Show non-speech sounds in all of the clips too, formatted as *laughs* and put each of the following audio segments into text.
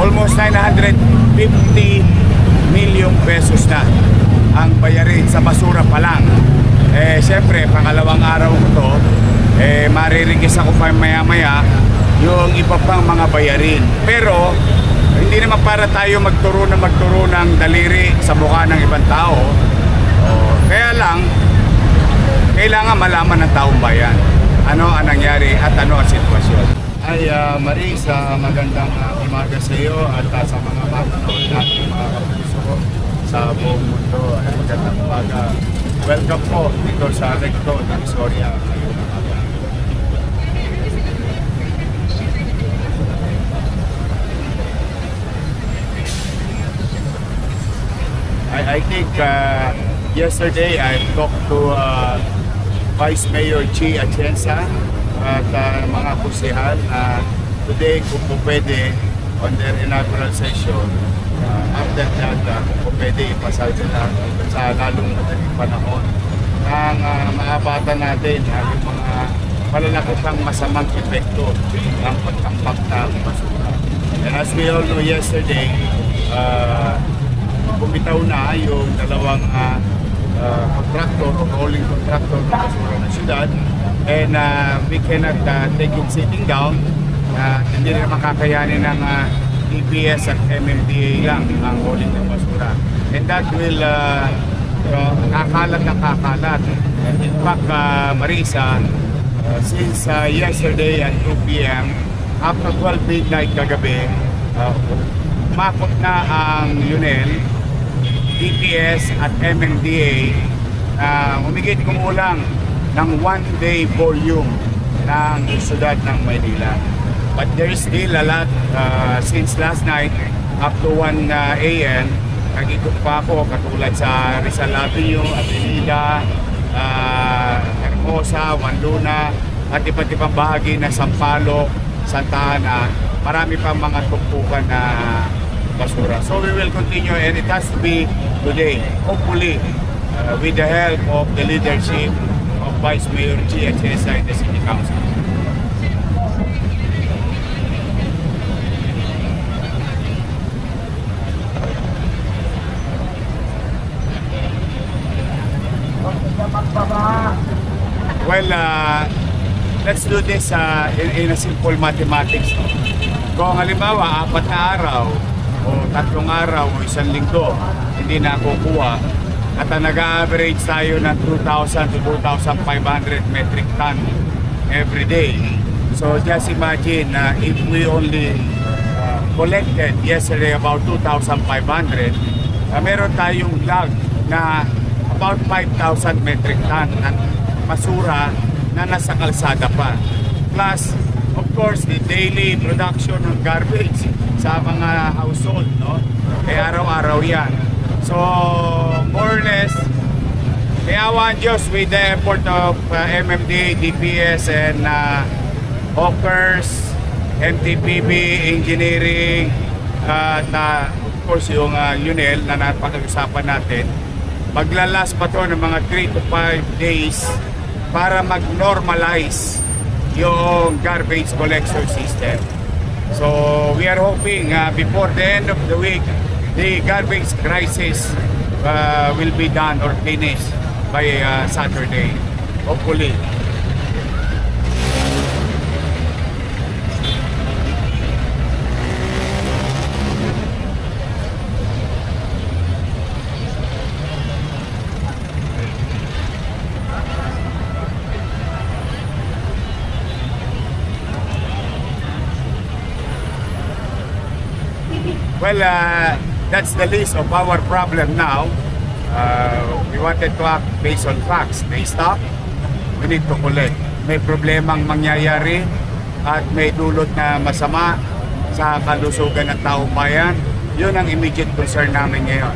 almost 950 million pesos na ang bayarin sa basura pa lang. Eh, syempre, pangalawang araw ko to, eh, maririgis ako pa maya-maya yung iba pang mga bayarin. Pero, hindi naman para tayo magturo na magturo ng daliri sa mukha ng ibang tao. Oh, kaya lang, kailangan malaman ng taong bayan ano ang nangyari at ano ang sitwasyon. Ay, uh, Marisa, magandang uh, umaga sa iyo at uh, sa mga mapanood natin mga kapuso ko sa buong mundo. Ay, magandang umaga. Welcome po dito sa Recto ng Soria. I, I think uh, yesterday I talked to uh, Vice Mayor Chi Atienza at uh, mga kusihal na today kung pwede on their inaugural session uh, after that uh, kung pwede ipasal sila sa lalong madaling panahon ang uh, maabatan natin uh, yung mga malalaki pang masamang epekto ng pagtampak ng basura. And as we all know yesterday, uh, bumitaw na yung dalawang uh, uh, contractor rolling contractor ng basura ng syudad. And uh, we cannot uh, take it sitting down. Uh, hindi rin makakayanin ng uh, DPS at MMDA lang ang rolling ng basura. And that will uh, uh, kakalat na kakalat. And in fact uh, Marisa uh, since uh, yesterday at 2 p.m. after 12 midnight kagabi uh, makot na ang UNEL DPS at MMDA na humigit kumulang ng one day volume ng syudad ng Maynila. But there's still a lot uh, since last night up to 1 uh, a.m. Nag-ikot pa ako katulad sa Rizal Avenue, Avenida, uh, Hermosa, Wanluna at iba't ibang bahagi ng Sampaloc, Santa Ana. Marami pa mga tumpukan na basura. So we will continue and it has to be today, hopefully, uh, with the help of the leadership of Vice Mayor G. Atienza in the City Council. Well, uh, let's do this uh, in, in a simple mathematics. Kung halimbawa, apat na araw o tatlong araw o isang linggo, hindi na kukuha at ang nag-average tayo ng 2,000 to 2,500 metric ton every day. So just imagine na if we only uh, collected yesterday about 2,500, uh, meron tayong lag na about 5,000 metric ton ng basura na nasa kalsada pa. Plus, of course, the daily production of garbage sa mga household, no? Kaya araw-araw yan. So, more or less, kaya awan Diyos with the effort of uh, MMD, DPS, and uh, Hawkers, MTPB, Engineering, uh, na of course yung uh, UNEL na napag-usapan natin, maglalas pa to ng mga 3 to 5 days para mag-normalize yung garbage collection system. So we are hoping uh, before the end of the week, the garbage crisis uh, will be done or finished by uh, Saturday. Hopefully. Well, uh, that's the list of our problem now. Uh, we wanted to act based on facts. They stop, we need to collect. May problemang mangyayari at may dulot na masama sa kalusugan ng taong bayan. Yun ang immediate concern namin ngayon.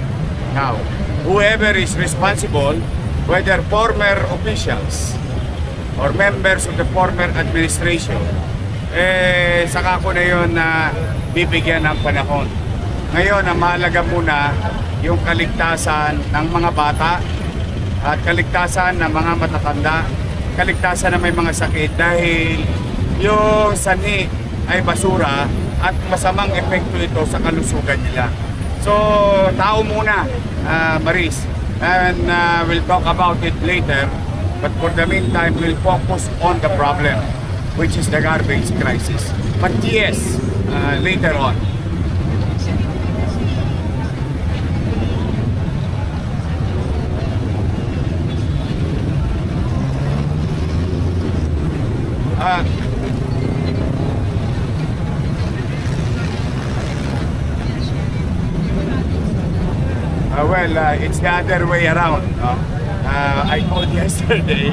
Now, whoever is responsible, whether former officials or members of the former administration, eh, saka ko na yun na bibigyan ng panahon. Ngayon, ang mahalaga muna yung kaligtasan ng mga bata at kaligtasan ng mga matatanda, kaligtasan na may mga sakit dahil yung sani ay basura at masamang epekto ito sa kalusugan nila. So, tao muna, ah, Maris. And ah, we'll talk about it later. But for the meantime, we'll focus on the problem, which is the garbage crisis. But yes, ah, later on. Well, uh, it's the other way around. No? Uh, I called *laughs* yesterday,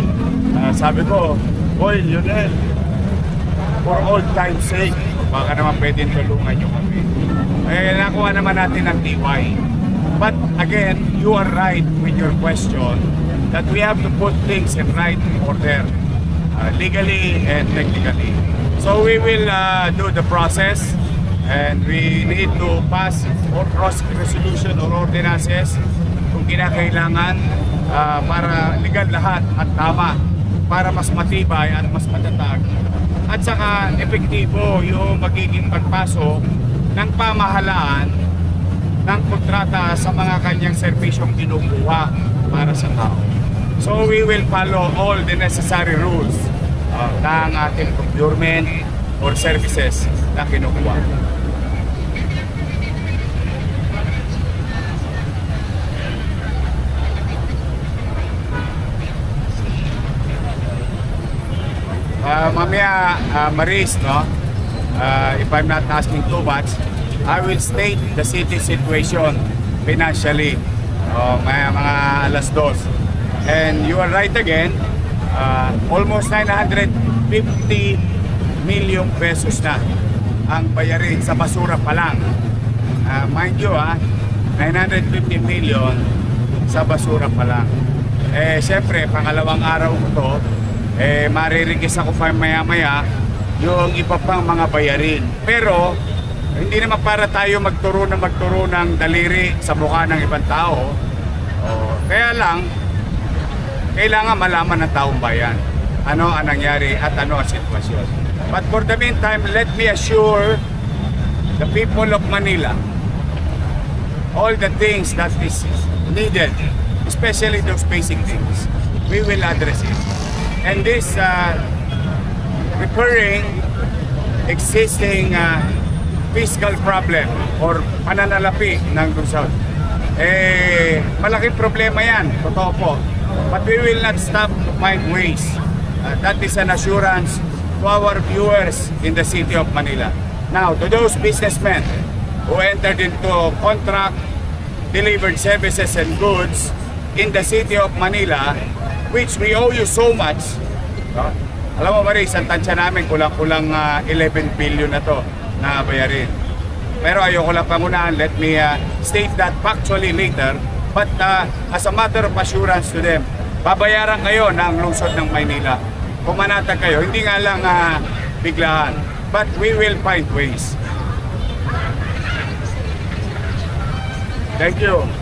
uh, sabi ko, Boy, Lionel, for old time's sake, baka naman pwedeng tulungan nyo kami. Eh, nakuha naman natin ang TY. But again, you are right with your question that we have to put things in right order, uh, legally and technically. So we will uh, do the process and we need to pass or cross resolution or ordinances kung kinakailangan ah, para legal lahat at tama para mas matibay at mas matatag at saka epektibo yung magiging pagpasok ng pamahalaan ng kontrata sa mga kanyang serbisyong kinukuha para sa tao. So we will follow all the necessary rules uh, ng ating procurement or services na kinukuha. Uh, mamaya, uh, Maris, no? Uh, if I'm not asking too much, I will state the city situation financially. Uh, may mga alas dos. And you are right again, uh, almost 950 million pesos na ang bayarin sa basura pa lang. Uh, mind you, ah, 950 million sa basura pa lang. Eh, syempre, pangalawang araw ko to, eh, maririgis ako pa maya-maya yung iba pang mga bayarin. Pero, hindi naman para tayo magturo na magturo ng daliri sa mukha ng ibang tao. Oh, kaya lang, kailangan malaman ng taong bayan ano ang nangyari at ano ang sitwasyon. But for the meantime, let me assure the people of Manila all the things that is needed, especially those basic things, we will address it. And this uh, recurring existing uh, fiscal problem or pananalapi ng Luzon, eh, malaking problema yan, totoo po. But we will not stop to find ways. Uh, that is an assurance to our viewers in the city of Manila. Now, to those businessmen who entered into contract, delivered services and goods in the city of Manila, which we owe you so much. No? Alam mo, Maris, ang tansya namin kulang-kulang ah, 11 billion na to na bayarin. Pero ayoko lang pangunahan, let me ah, state that factually later. But ah, as a matter of assurance to them, babayaran kayo ng lungsod ng Maynila. Pumanatag kayo, hindi nga lang ah, biglaan. But we will find ways. Thank you.